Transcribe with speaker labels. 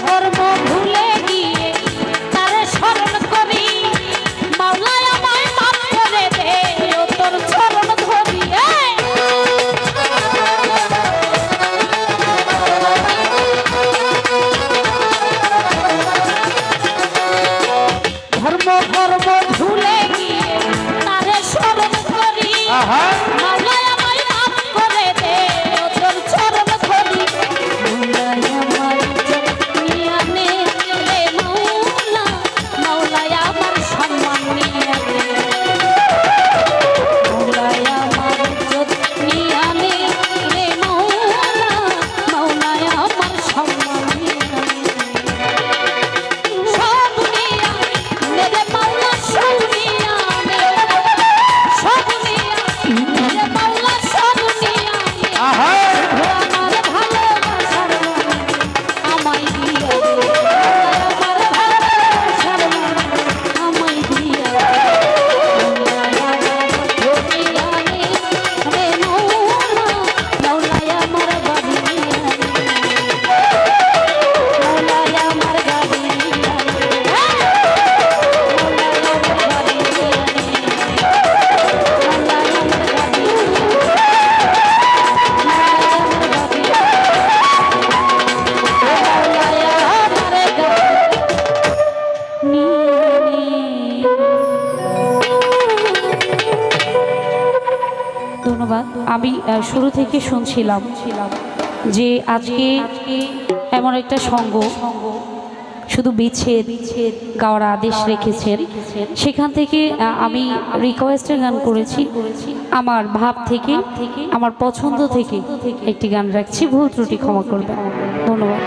Speaker 1: ধর্ম ভুলে ধন্যবাদ। আমি শুরু থেকে শুনছিলাম যে আজকে এমন একটা সঙ্গ, শুধু বিচ্ছেদ গাওয়ার আদেশ রেখেছেন। সেখান থেকে আমি রিকোয়েস্টের গান করেছি। আমার ভাব থেকে, আমার পছন্দ থেকে একটি গান রাখছি। ভুল ত্রুটি ক্ষমা করবে ধন্যবাদ।